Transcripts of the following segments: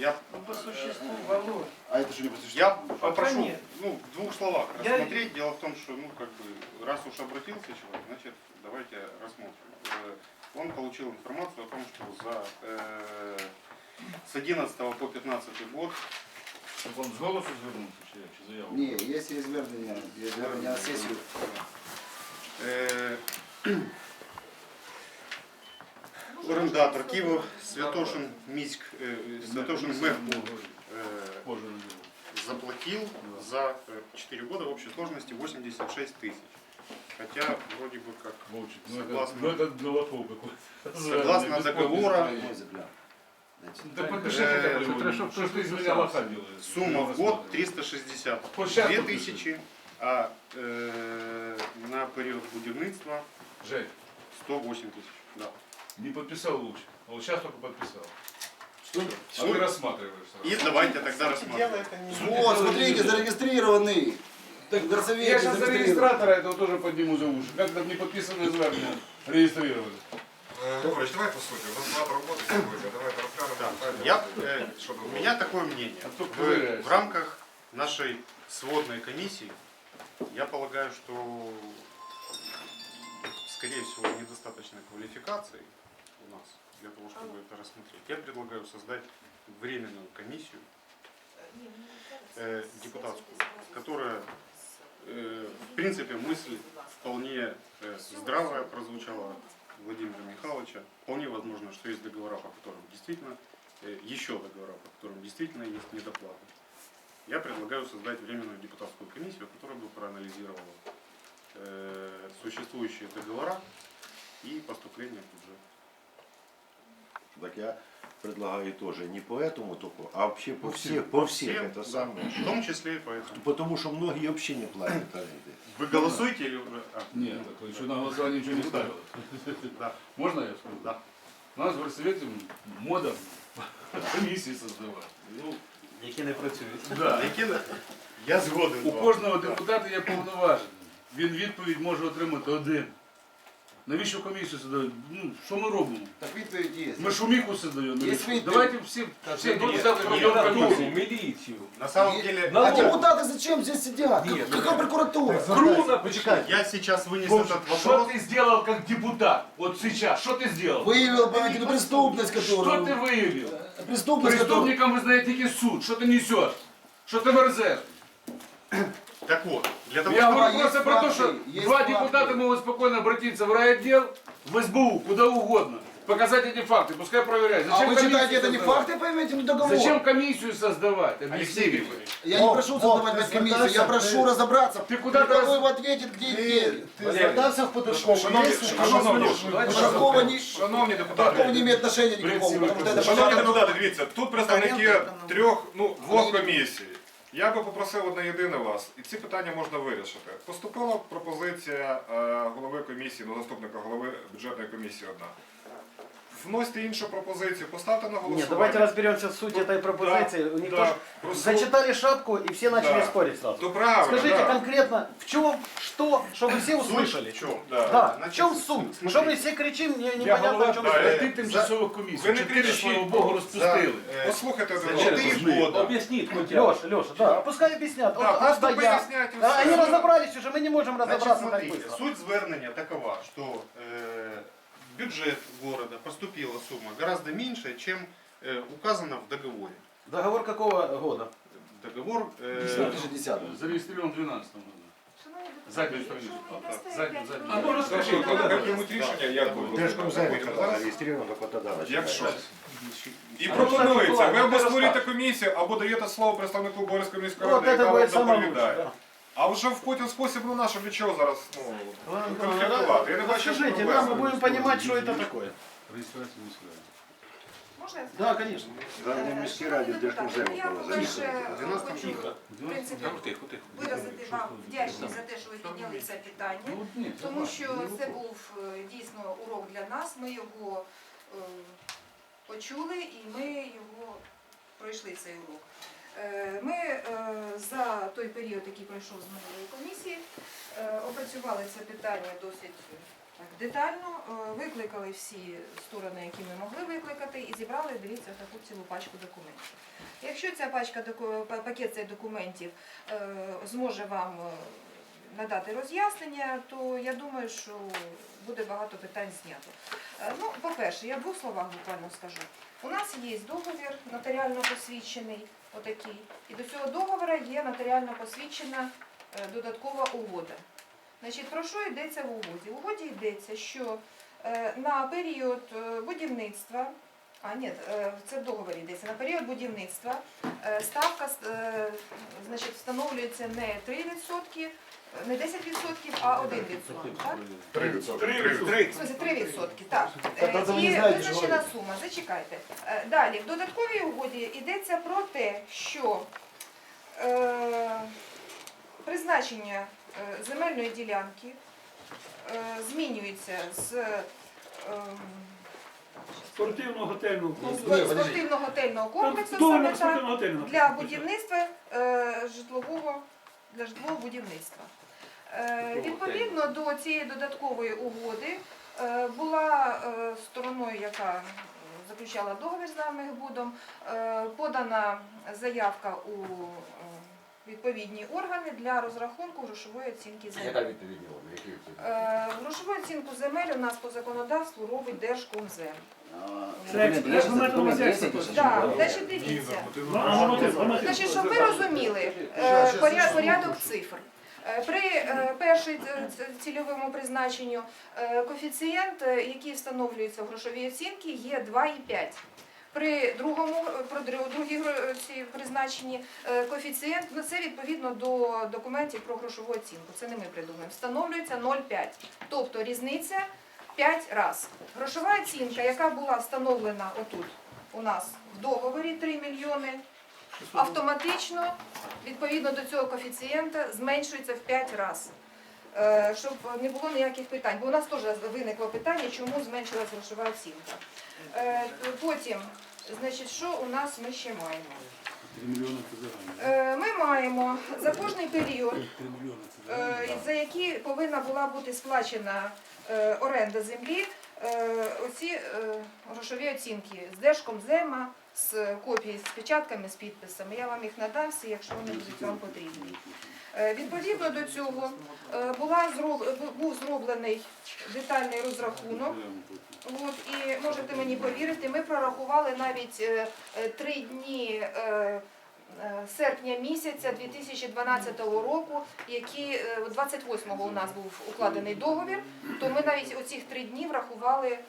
Я, Ну, по существу, Володь. А это что не по существу? я Пока попрошу нет. ну, в двух словах Я- рассмотреть. Дело в том, что, ну, как бы, раз уж обратился человек, значит, давайте рассмотрим. Э, Он получил информацию о том, что за э, с 11 по 15 год Так он з голосу звернувся чи, як? чи заяву? Ні, є є звернення, є звернення на сесію. Е, Орендатор Києво Святошин Міськ е, Святошин Мехбу е, Позже не було. заплатил за э, 4 года в общей сложности 86 тысяч. Хотя вроде бы как Вовчик, ну Согласно. это, ну это Головков какой-то. Согласно Без договора, подписи. Мой взгляд. Знаете. Да подпиши Э, хотя бы это его. чтоб Что ж ты из кто-то меня подписался. лоха делаешь? сумма Я в год рассматриваю. 360 Вот щас 2 подпиши. тысячи, а э, на период будівництва Жень, 108 тысяч. Да. не подписал лучше. А вот сейчас только подписал. Что? А ты рассматриваешь сразу. И давайте тогда рассмотрим. Вот, смотрите, зарегистрированный. Так, Горсовет я сейчас за регистратора этого тоже подниму за уши. Как так не подписанное звернення регистрировали? Добре, давай по суті. У нас роботи сьогодні. Давайте розглянемо Так, питання. я, э, Що у меня такое мнение. А В, в рамках нашей сводной комиссии я полагаю, что скорее всего недостаточной квалификации нас для того, чтобы это рассмотреть. Я предлагаю создать временную комиссию э, депутатскую, которая, э, в принципе, мысль вполне э, здравая прозвучала Владимира Михайловича. Вполне возможно, что есть договора, по которым действительно, э, еще договора, по которым действительно есть недоплата. Я предлагаю создать временную депутатскую комиссию, которая бы проанализировала э, существующие договора и поступления в бюджет. Так я предлагаю тоже не по этому только, а вообще по, По всем. всех, по всех Всем, это да. самое. В том числе и поэтому. Потому что многие вообще не платят аренды. Вы голосуете или уже? А, Нет, так еще на голосование ничего не ставил. Да. Можно я скажу? Да. У нас в горсовете мода комиссии создавати. Ну, Які не працюють. Да. які на- я згоден. з У вами. кожного депутата є повноваження. Він відповідь може отримати один. Навіщо комісію создають? Ну, що ми робимо? Так відповідь є. Ми шуміху создаємо. Є Навіщо? відповідь. Давайте всі, всі тут взяти прийом комісії. міліцію. На самом Є- деле, А Налог. депутаты зачем здесь сидят? Нет, Как- Какая прокуратура? Круна, почекай. я сейчас вынес Вовчик, этот Что вопрос. ты сделал как депутат? Вот сейчас, что ты сделал? Выявил поведение, преступность, Что ты которую... выявил? Преступность, которую... Преступникам визнає тільки суд. Що ти несеш? Що ти верзеш? Так вот, для того, Я чтобы... говорю есть просто про то, что факты, есть два факты. депутата могут спокойно обратиться в райотдел, в СБУ, куда угодно, показать эти факты, пускай проверяют. А вы комиссию считаете, это не создавать? факты, поймете, ну договор? Зачем комиссию создавать? Алексей Объясни. Григорьевич, Я не прошу создавать опять комиссию, я прошу разобраться. Ты куда-то Кто раз- его ответит, где где. Ти звертався в подушкову? Шановні, шановні, Такого не, шановні такого не депутати, имеет отношения никакого, потому что это шановні пожар- депутати, дивіться, тут представники трьох, ну, двох комісій. Я би попросив одне єдине вас, і ці питання можна вирішити. Поступила пропозиція е, голови комісії, ну заступника голови бюджетної комісії одна Вносьте іншу пропозицію, поставте на голосування. Нет, давайте разберемся в сути этой пропозиции. Да, У них да. тоже Просто- зачитали шапку и все начали Да. спорить сразу. То правильно, Скажите да. конкретно, в чем, что, чтобы все суть услышали. в чем? Да. Да, в Значит, чем суть, суть? смотрите. Что мы все кричим, не, Я непонятно голова о чем да, говорим. е, п'яти тимчасових комісій. ви не Чотири, кричіть слава просто. Богу, розпустили. За, э, Послухайте за один одного. 4 года. Объяснит, Леша, Леша, да, пускай объяснят. Да, Вот, просто а, да, я. пояснять и Да, всё. Они разобрались уже, мы не можем Значит, разобраться так смотрите, быстро. суть звернення такова, что э, в бюджет города поступила сумма гораздо меньше, чем э, указано в договоре. Договор какого года? Договор э, 2010. Зареєстрирован в 12 году. Задню страницу. Задню, задню. А ну розкажи, коли ви приймуть рішення, як ви Держкомземі, Потім когда зараз? зарегистрирован, только тогда Якщо. начинается. І пропонується, ви або створюєте комісію, або даєте слово представнику Борської міської Вот ради, это яка вам будет самое лучшее. доповідає. А вже в потім спосіб, ну наше для чого зараз ну, Ладно, конфліктувати? Я не бачу, що Расскажите нам, мы будем понимать, что это такое. Реєстрація міської. Можна я Да, конечно. Да, не міській раді, Держкомземі Я, було по-перше, хочу в принципі, виразити вам вдячність за те, що ви підняли це питання, Ну, ні, це тому що це був е, дійсно урок для нас. Ми його е, почули і ми його пройшли цей урок. Е, Ми е, за той період, який пройшов з минулої комісії, е, опрацювали це питання досить Так, детально викликали всі сторони, які ми могли викликати, і зібрали, дивіться, таку цілу пачку документів. Якщо ця пачка пакет цих документів зможе вам надати роз'яснення, то я думаю, що буде багато питань знято. Ну, по-перше, я в двох словах буквально скажу. У нас є договір нотаріально посвідчений, отакий, і до цього договору є нотаріально посвідчена е, додаткова угода. Значить, про що йдеться в угоді? В угоді йдеться, що е, на період е, будівництва, а ні, е, це в договорі йдеться, на період будівництва е, ставка е, значить, встановлюється не 3%, не 10%, а 1%. Так? 3%. В смысле, 3%, так. Е, І визначена сума. Зачекайте. Далі, в додатковій угоді йдеться про те, що е, призначення земельної ділянки е, змінюється з е, Спортивного готельного ну, комплексу. спортивно-готельного комплексу саме так, для будівництва е, житлового для житлового будівництва. Е, Відповідно до цієї додаткової угоди е, була е, стороною, яка е, заключала договір з нами будом, е, подана заявка у е, відповідні органи для розрахунку грошової оцінки земель. Яка відповідні органи? Які відповідні? Грошову оцінку земель у нас по законодавству робить Держкомзем. Так, значить дивіться. Ну. Значить, щоб ви розуміли е, поряд- порядок цифр. Е, При е, першій ц- ц- цільовому призначенню е, коефіцієнт, е, який встановлюється в грошовій оцінці, є 2,5. При другому про другій ці призначенні е, коефіцієнт, ну це відповідно до документів про грошову оцінку. Це не ми придумаємо. Встановлюється 0,5. Тобто різниця 5 разів. Грошова оцінка, яка була встановлена отут у нас в договорі 3 мільйони, автоматично, відповідно до цього коефіцієнта, зменшується в 5 разів. Е, Щоб не було ніяких питань. Бо у нас теж виникло питання, чому зменшилась грошова оцінка. Е, Потім, значить, що у нас ми ще маємо? 3 мільйони це загально. Е, Ми маємо за кожний період 3 мільйони це загально. за які повинна була бути сплачена оренда землі, оці грошові оцінки з Держкомзема, з копії з печатками, з підписами. Я вам їх надам всі, якщо вони будуть вам потрібні. Е, Відповідно до цього е, була був зроблений детальний розрахунок. От, і можете мені повірити, ми прорахували навіть е, три дні серпня місяця 2012 року, які е, 28-го у нас був укладений договір, то ми навіть оцих три дні врахували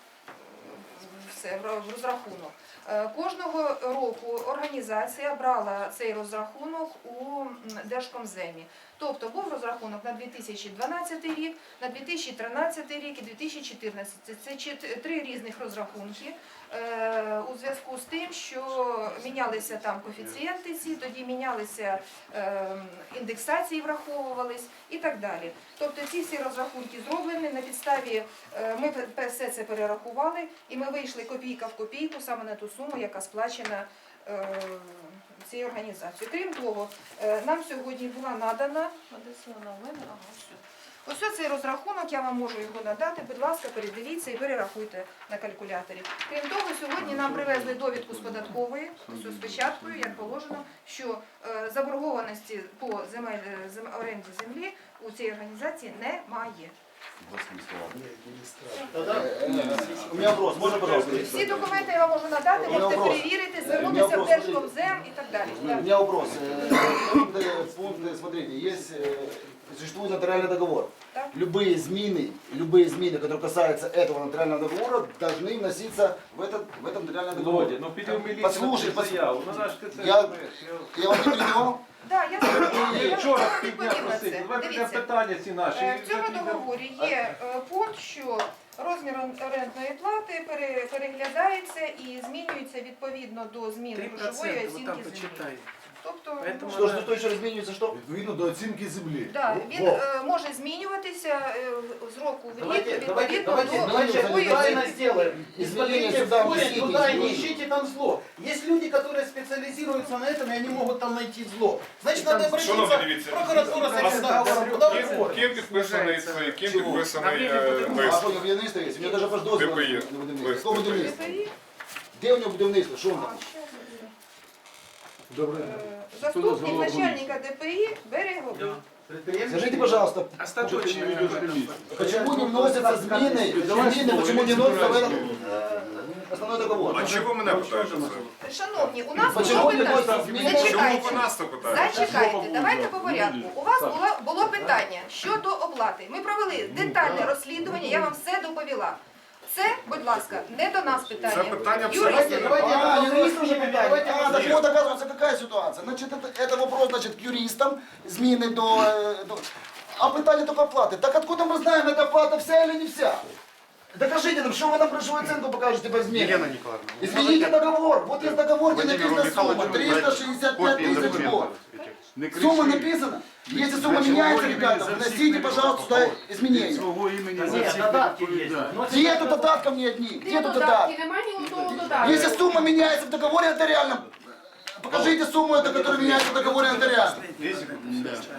е, все в розрахунок. Е, Кожного року організація брала цей розрахунок у Держкомземі. Тобто був розрахунок на 2012 рік, на 2013 рік і 2014. Це три різних розрахунки. Е, У зв'язку з тим, що мінялися там коефіцієнти ці, тоді мінялися е, індексації, враховувались і так далі. Тобто ці всі розрахунки зроблені на підставі. е, Ми все це перерахували, і ми вийшли копійка в копійку саме на ту суму, яка сплачена цією організацією. Крім того, е, нам сьогодні була надана. Вона мене? Ось цей розрахунок, я вам можу його надати. Будь ласка, передивіться і перерахуйте на калькуляторі. Крім того, сьогодні нам привезли довідку з податкової, з печаткою, як положено, що е, заборгованості по земель, зем- оренді землі у цій організації немає. У меня вопрос, можно, пожалуйста? Всі документи я вам можу надати, У мене можете вопрос. перевірити, У звернутися мене в вопрос, Держкомзем і так далі. У меня вопрос. Э, Пункт, э, пункт, э, смотрите, есть, э, существует нотариальный договор. Так. Любые измены, любые измены, которые касаются этого нотариального договора, должны вноситься в этот, в этом нотариальный договор. Володя, ну піди в міліцію, Послушай, напиши пос- заяву. Ну наш ти це Я- знаєш, я- Я вам не перебивал? Да, я Вчора. Давай підемо Дивіться. питання ці наші. Е, В цьому договорі є е, пункт, що розмір орендної плати пере- переглядається і змінюється відповідно до зміни грошової 3%, ви оцінки землі. почитайте. Тобто, Поэтому Что же надо- тут еще разменивается, что? Відповідно до оцінки землі. да, Во- він во. е, може змінюватися е, з року в рік Давайте, давайте, відповідно давайте, до давайте живої правильно оцінки. сделаем. Не Изменения смотрите сюда входят внесите, туда и не изменения. ищите там зло. Есть люди, которые специализируются на этом, и они могут там найти зло. Значит, надо обратиться Шановні, в дивіться. прокуратуру с А этим договором. Куда вы Ким, ходите? ким підписаний цей, ким Чого? підписаний На е, время лист? А що, у нього будівництво є? У нього навіть аж дозвіл ДПІ. на будівництво. Лист Якого ДПІ. будівництва? ДПІ, Де у нього будівництво? Що він а, там? Заступник начальника ДПІ Береговий. Скажите, пожалуйста, почему не вносятся зміни, зміни, почему не вносятся в этот основной договор? А чого мене питаєте? Шановні, у нас Почему було не питання. вносятся зміни? Чому Зачекайте. нас це питаєте? Зачекайте, давайте по порядку. У вас було, було питання щодо оплати. Ми провели детальне розслідування, я вам все доповіла Це, будь ласка, не до нас питання. Це питання Юристи, абсолютно- Давайте А, это юрист уже давайте питание. А, так Нет. вот, оказывается, какая ситуация? Значит, это, это вопрос, значит, к юристам, зміни до, э, до... А питание только оплаты. Так откуда мы знаем, эта оплата вся или не вся? Докажите нам, что вы нам прошлую оценку покажете по измене? Елена Николаевна, вы Измените можете договор. Вот есть договор, где Владимиру написана сумма. Михайловичу дать 365 копии тысяч документов год. этих? Не Сумма кричи. написана. Если сумма Для чего меняется, имени ребята, за всех вносите, наверх? пожалуйста, туда изменения. Свого імені Да за нет, всіх додатки есть. відповідає. Вносите Где тут додатки. додатков ни одни? Где тут додатки, додатки? немає ні одного додатку. Если сумма меняется в договоре нотариальном, покажите сумму, эту, которая меняется в договоре нотариальном.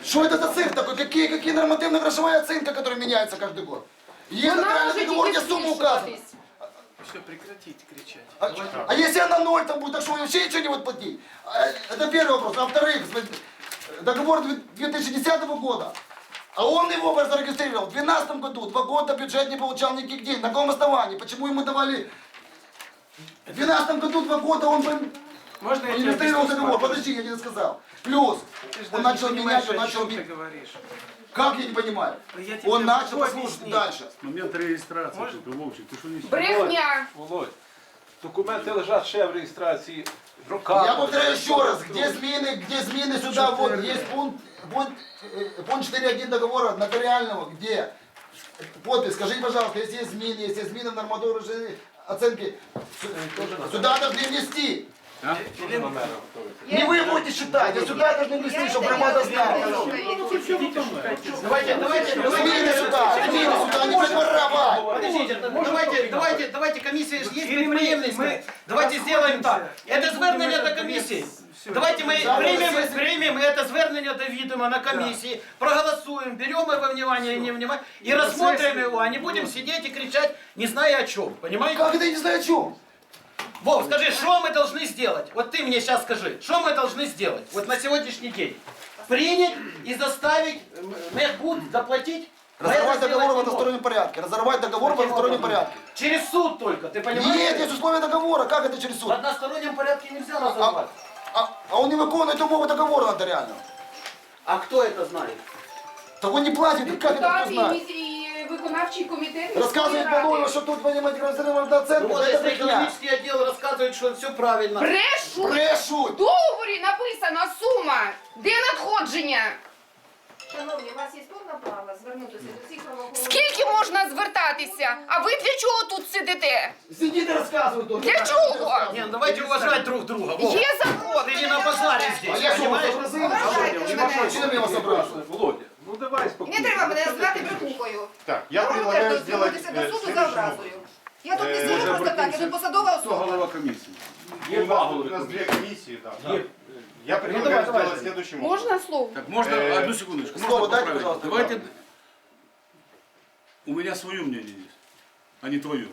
Что это за цифр такой? Какие, какие нормативно-грошевая оценка, которая меняется каждый год? Есть нотариальный договор, где сумма указана. Все, прекратите кричать. А, а если она ноль там будет, так что вы вообще ничего не будут платить? А, Это первый вопрос. А во-вторых, смотрите, договор две- 2010 года. А он его зарегистрировал в 2012 году. Два года бюджет не получал никаких денег. На каком основании? Почему ему давали... В 2012 году два года он бы Можно я тебе зарегистрировал объясню, договор. смотри? Подожди, я не сказал. Плюс, Ты ж он даже не начал понимаешь, менять, он о начал... чем ты менять. говоришь. Как я не понимаю? Я тебе Он начал, могу послушать объяснить. дальше. Момент реєстрації, Можна? ти, Вовчик, ти що не Брехня! Володь, документи лежать ще в реєстрації. Руками. Я повторяю еще раз, где змины, где змины сюда, вот есть пункт, пункт, э, пункт 4.1 договора нотариального, где подпись, скажите, пожалуйста, если есть змины, если есть змины в нормативной оценки, сю- сюда должны внести. Не вы будете считать, а сюда должны внести, чтобы громада знала. Давайте, давайте, Змины сюда, змины сюда, не предворовать. Подождите, давайте, давайте, давайте, комиссия ж есть підприємницька. Давайте сделаем так. Это звернення до комісії. Давайте мы примем, примем это звернення до відома на комісії, проголосуем, берем его внимание, не внимание, и рассмотрим его, а не будем сидеть и кричать, не зная о чем, понимаете? Как это я не знаю о чем? Вов, скажи, что мы должны сделать? Вот ты мне сейчас скажи, что мы должны сделать? Вот на сегодняшний день. Принять и заставить м, Медбуд заплатить? Разорвать договор в одностороннем порядке. Разорвать договор в одностороннем порядке. Через суд только, ты понимаешь? Нет, есть условия договора, как это через В суд? одностороннем порядке нельзя разорвать. А, а он не выполняет умовы договора нотариального. А кто это знает? Так он не платит, как это кто знает? і виконавчий комітет. Рассказывает Балуева, что тут, понимаете, разрывом до Ну оценки, вот это если брехня. экономический отдел рассказывает, что все правильно. Брешуть! Брешут! В договорі написана сума. Де надходження? Шановні, у вас є повне право звернутися до всіх правоохоронних. Скільки можна звертатися? А ви для чого тут сидите? Сидит и рассказывает он. Для чого? Не, ну давайте уважать друг друга. Вов. Є закон. Ты не на базаре А здесь, я что, вас понимаешь? образил? Уважайте мене. Чем я вас образил? Володя, ну давай Не спокійно. треба мене назвати брехухою. Так, я предлагаю теж сделать звернутися до э, суду за следующим образою. Я тут не Е, сижу просто так, я тут посадова Хто особа. голова комісії? У нас, у нас две комиссии, да. Я предлагаю давай, давай. сделать следующим образом. Можна слово? Так, можно, Э, одну секундочку, слово можно дайте, поправить? пожалуйста, Давайте, у меня свое мнение есть, а не твое.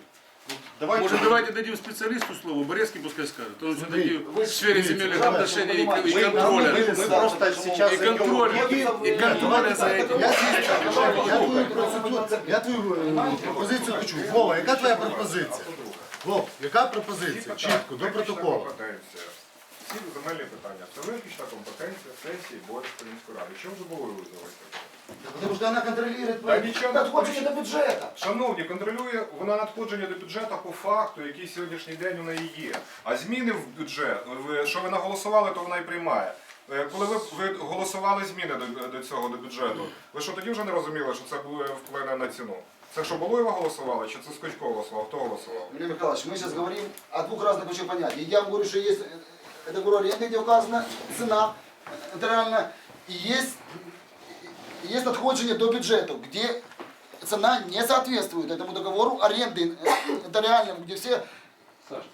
Давайте, Может, давайте дадим специалисту слово, Борецкий пускай скажет, он все-таки в сфере земельных отношений и, и мы, контроля. мы- мы просто сейчас И зайдем в контроля, объект. и контроля за этим. Я, твою процедуру- я твою е, пропозицію хочу. Вова, яка твоя пропозиція? Вов, яка пропозиція? Чітко, до протоколу. Компетенція. Всі земельні питання. Це виключна компетенція сесії Борської міської ради. Чим же було визвалося? Потому что она контролирует Да ничего не надходжение до бюджета. Шановні, контролює вона надходження до бюджету по факту, який сьогоднішній день у неї є. А зміни в бюджет, ви- що ви наголосували, то вона і приймає. Е, Коли ви, ви голосували зміни до, до цього до бюджету, ви що тоді вже не розуміли, що це буде вплине на ціну? Це що Балуєва голосувала, чи це Скочко голосував? Хто голосував? Юрий Михайлович, мы сейчас говорим о двух разных очень понятиях. Я вам говорю, что есть э, договор аренды, где указана цена э, нотариально, и есть, есть отходжение до бюджета, где цена не соответствует этому договору аренды э, нотариальному, где все Саш,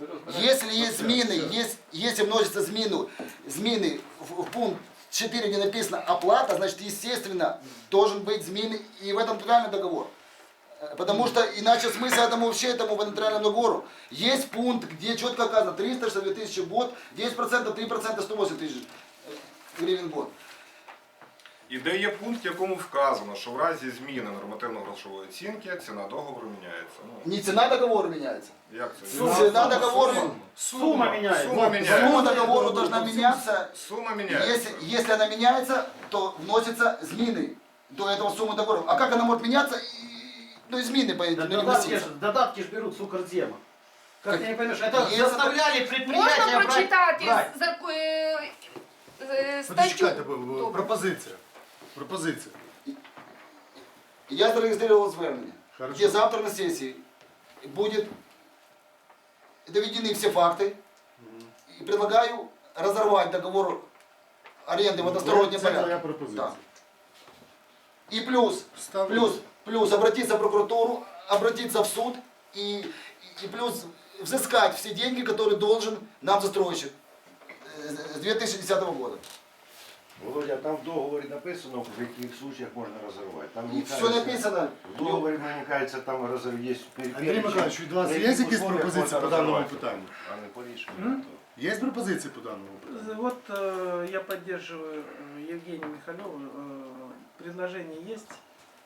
если есть змины, есть, если вносятся змины, змины в, в пункт 4, где написано оплата, значит, естественно, должен быть змины и в этом нотариальный договор. Э, Потому что иначе смысл этому вообще этому по нотариальному договору. Есть пункт, где четко указано 362 тысячи в год, 10%, 3% 108 тысяч э, гривен в год. І де є пункт, в якому вказано, що в разі зміни нормативно-грошової оцінки ціна договору міняється. Ну, Не цена договора меняется. як це? Цена договора, Сума меняется. Сума міняється. сумма договора должна меняться Сума міняється. Если, если она меняется, то вносятся змины до этого суммы договора. А как она может меняться? И- Ну, и змины по этим не Додатки, вноситься. ж- додатки ж берут с Укрзема. Как Как- ты не поймешь, это Есть заставляли предприятия Можна брать- прочитати брать. з- е, е, Почекайте, статтю? бо- бо- Добре. пропозиція. Пропозиція. Я зарегистрировал звернение, Хорошо. где завтра на сессии будет доведены все факты. И предлагаю разорвать договор аренды в одностороннем Це моя порядке. пропозиція. Да. И плюс, Ставлю. плюс, плюс обратиться в прокуратуру, обратиться в суд и, и, и плюс взыскать все деньги, которые должен нам застройщик э, с 2010 года. Володя, там в договорі написано, в яких случаях можна розірвати. Там И не все кажеться- написано. В договорі, мені кажеться, там розрив є Андрій Михайлович, від вас є якісь пропозиції по даному питанню? А не по рішенню. Є пропозиції по даному питанню? Вот э, я поддерживаю э, Евгения Михалева. Э, предложение есть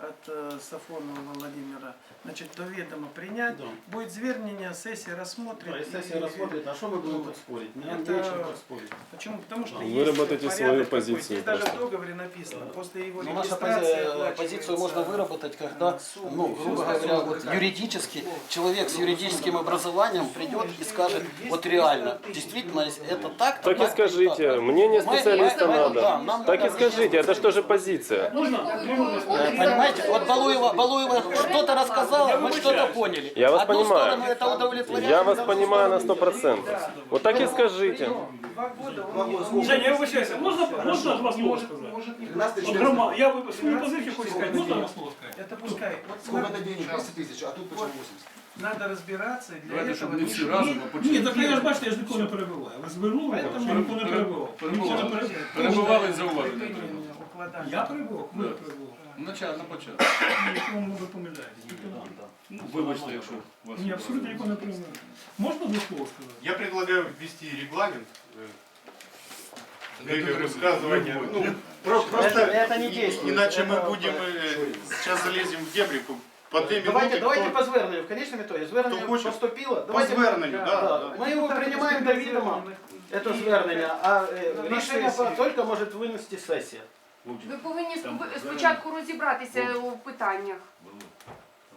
От э, Сафонова Владимира. Значит, до ведома принять. Будет звернение, сессия рассмотрит. Да, если и- рассмотрит, а что мы будем тут спорить? Нам Это- не о чем тут спорить. Почему? Потому что Вы есть работаете порядок свою позицию Здесь даже в договоре написано. После его Но наша пози- позицию можно выработать, когда, э, сумма, ну, и грубо говоря, вот юридически человек с юридическим образованием придет и скажет, вот реально, действительно, это так, Так и скажите, так. мнение специалиста мы- мы- да, надо. нам Так и скажите, это что же позиция? Э, Понимаете, вот Балуева, Балуева что-то рассказала, мы что-то поняли. Я вас Одну понимаю. сторону это удовлетворяет, Я вас другую понимаю на сторону сто процентов. Вот так и скажите. Два года он не- Женя, я вибачаюся, можна, можна два слова может, сказати? может не 13 От грома, я ви- свою позицію хочу сказати, можна два слова сказати? Это пускай. Вот Сколько надо- это денег? 200 тысяч, а тут почему 80? Надо разбираться, и для Давайте, этого щоб не всі не- разом, а по Ні, так я ж чуть-чуть. бачите, я ж нікого не перебиваю. Ви звернули, Поэтому- що ніхто не перебивав. Ніхто не перебивав. Перебували і зауваження. Припинення отримали. укладання. Я перебивав? Коли я перебивав? Начало, на початку. Якщо ви помиляєтесь. ніхто не перебивав. Ну, Вибачте, якщо вас. Ні, абсолютно нікого не перебивав. Можна два слова сказати? Я предлагаю ввести регламент э, Я для тут высказывания. люблю. Ну, про- просто Это- это не и- действует. Иначе мы Это- будем э, сейчас залезем в дебри по- по две Давайте, минуты. давайте кто- по зверненню. В конечном итоге звернення Хто хоче? поступило. По Давайте ми- зверненню, да, да. Ми його приймаємо до відома, це звернення, а е, На рішення сесії. тільки може винести сесія. Ви повинні Там спо- спочатку розібратися у питаннях.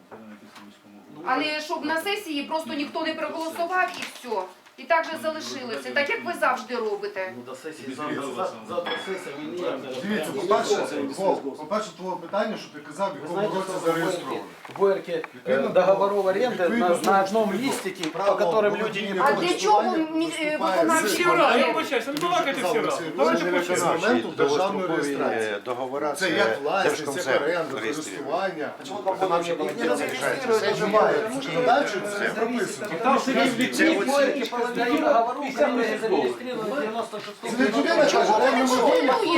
Там написано військовому. Але щоб на сесії просто ніхто не проголосував і все. І так же залишилося, так як ви завжди робите. Ну, до сесії Без завтра, відома, за- сам. завтра сесія, він ніяк не Дивіться, розглядається. по-перше, Вов, по-перше, твоє питання, що ти казав, в Ви якому знаєте, році що в зареєстровано. Боярке- в Боярке э, Відповідно до- договоров аренды на, відповідно до на одном пункту листике, по правила которым люди володіння не А користування для чого мі- е, виступає виконавчі з- Всі разом, я органи? вибачаюся, не балакайте всі Сказали, разом. це Давайте не по виконавчі. черзі. моменту державної довгострокові реєстрації. договора Це як власність, як Держкомзем оренда, реєструє. користування. Почему два года не было? не зареєструють, Це даже немає. Боярке. Законодавчо це Зависит прописано. от Там того, сидить что- половина договору, 50 которые в 96 Це не людина каже, дай мені Чому